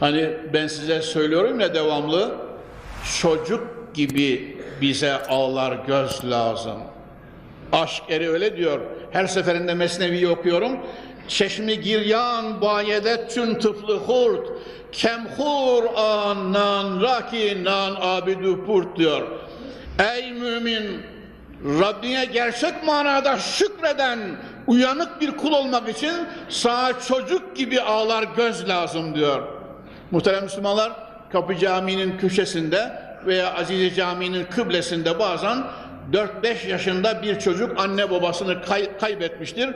Hani ben size söylüyorum ya devamlı çocuk gibi bize ağlar göz lazım. Aşk eri öyle diyor. Her seferinde Mesnevi'yi okuyorum. Çeşmi giryan bayede tün tıflı hurt kemhur anan raki nan abidu purt diyor. Ey mümin Rabbine gerçek manada şükreden uyanık bir kul olmak için sana çocuk gibi ağlar göz lazım diyor. Muhterem Müslümanlar Kapı Camii'nin köşesinde veya Azize Camii'nin kıblesinde bazen 4-5 yaşında bir çocuk anne babasını kay- kaybetmiştir.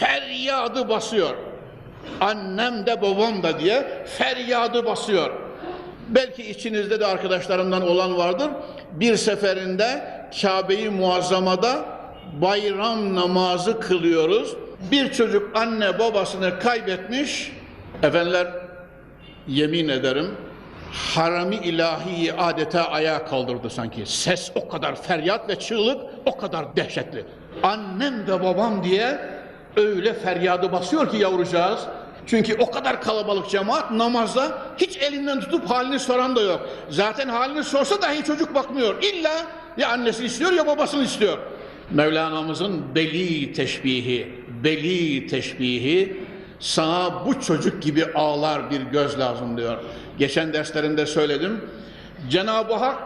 Feryadı basıyor. Annem de babam da diye feryadı basıyor. Belki içinizde de arkadaşlarımdan olan vardır. Bir seferinde Kabe-i Muazzama'da bayram namazı kılıyoruz. Bir çocuk anne babasını kaybetmiş. Efendiler yemin ederim harami ilahiyi adeta ayağa kaldırdı sanki. Ses o kadar feryat ve çığlık o kadar dehşetli. Annem ve babam diye öyle feryadı basıyor ki yavrucağız. Çünkü o kadar kalabalık cemaat namazda hiç elinden tutup halini soran da yok. Zaten halini sorsa dahi çocuk bakmıyor. İlla ya annesi istiyor ya babasını istiyor. Mevlana'mızın beli teşbihi, beli teşbihi sana bu çocuk gibi ağlar bir göz lazım diyor. Geçen derslerimde söyledim. Cenab-ı Hak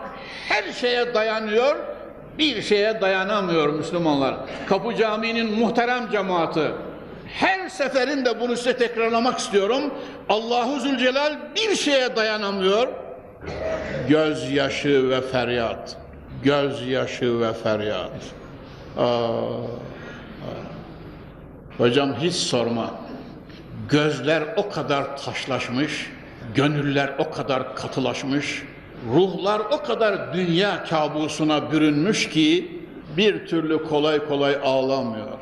her şeye dayanıyor, bir şeye dayanamıyor Müslümanlar. Kapı Camii'nin muhterem cemaati. Her seferinde bunu size tekrarlamak istiyorum. Allahu Zülcelal bir şeye dayanamıyor. Gözyaşı ve feryat. Gözyaşı ve feryat. Aa, Hocam hiç sorma. Gözler o kadar taşlaşmış, gönüller o kadar katılaşmış, ruhlar o kadar dünya kabusuna bürünmüş ki bir türlü kolay kolay ağlamıyor.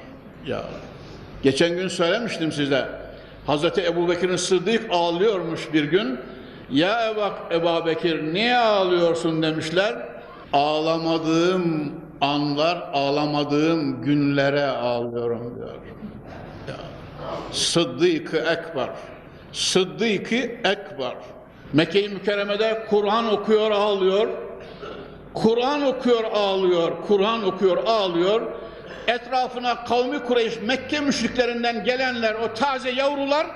Ya geçen gün söylemiştim size. Hazreti Ebubekir'in Sıddık ağlıyormuş bir gün. Ya Ebak Ebu Bekir niye ağlıyorsun demişler. Ağlamadığım anlar, ağlamadığım günlere ağlıyorum diyor. Sıddık-ı Ekber. Sıddık-ı Ekber. Mekke-i Mükerreme'de Kur'an okuyor ağlıyor. Kur'an okuyor ağlıyor. Kur'an okuyor ağlıyor. Etrafına kavmi Kureyş Mekke müşriklerinden gelenler o taze yavrular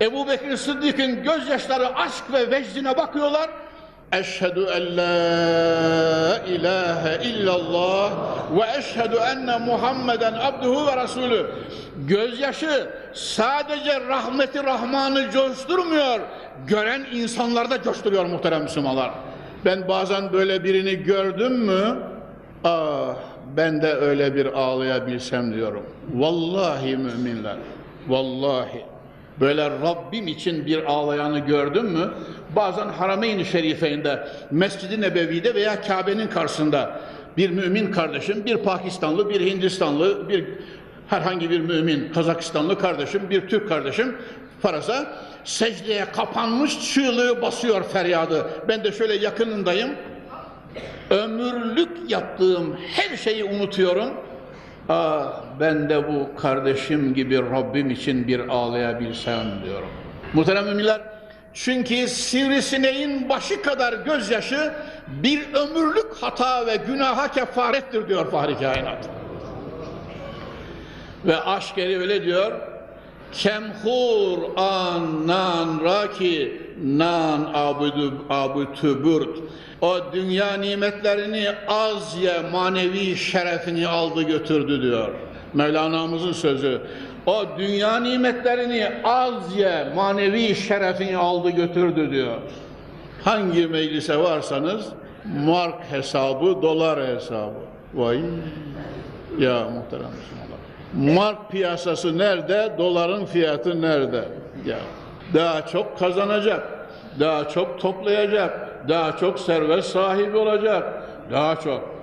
Ebu Bekir Sıddık'ın gözyaşları aşk ve vecdine bakıyorlar. Eşhedü en la ilahe illallah ve eşhedü enne Muhammeden abduhu ve rasulü. Gözyaşı sadece rahmeti Rahman'ı coşturmuyor, gören insanlarda coşturuyor muhterem Müslümanlar. Ben bazen böyle birini gördüm mü, ah ben de öyle bir ağlayabilsem diyorum. Vallahi müminler, vallahi. Böyle Rabbim için bir ağlayanı gördün mü? Bazen Harameyn-i Şerife'inde, Mescid-i Nebevi'de veya Kabe'nin karşısında bir mümin kardeşim, bir Pakistanlı, bir Hindistanlı, bir herhangi bir mümin, Kazakistanlı kardeşim, bir Türk kardeşim farasa secdeye kapanmış çığlığı basıyor feryadı. Ben de şöyle yakınındayım. Ömürlük yaptığım her şeyi unutuyorum. Ah ben de bu kardeşim gibi Rabbim için bir ağlayabilsem diyorum. Muhterem müminler, çünkü sivrisineğin başı kadar gözyaşı bir ömürlük hata ve günaha kefarettir diyor Fahri Kainat. Ve aşk eri öyle diyor. Kemhur an nan raki nan abudu abutuburt. O dünya nimetlerini az ye manevi şerefini aldı götürdü diyor. Mevlana'mızın sözü. O dünya nimetlerini az ye manevi şerefini aldı götürdü diyor. Hangi meclise varsanız mark hesabı, dolar hesabı. Vay ya muhterem Müslümanlar. Mark piyasası nerede? Doların fiyatı nerede? Ya daha çok kazanacak, daha çok toplayacak, daha çok servet sahibi olacak, daha çok.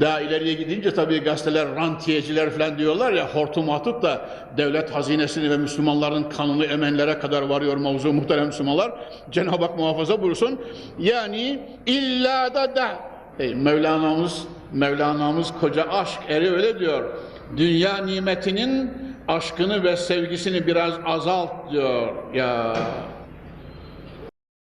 Daha ileriye gidince tabii gazeteler rantiyeciler falan diyorlar ya hortum atıp da devlet hazinesini ve Müslümanların kanını emenlere kadar varıyor mavzu muhterem Müslümanlar. Cenab-ı Hak muhafaza buyursun. Yani illa da da Mevlana'mız Mevlana'mız koca aşk eri öyle diyor. Dünya nimetinin aşkını ve sevgisini biraz azalt diyor. Ya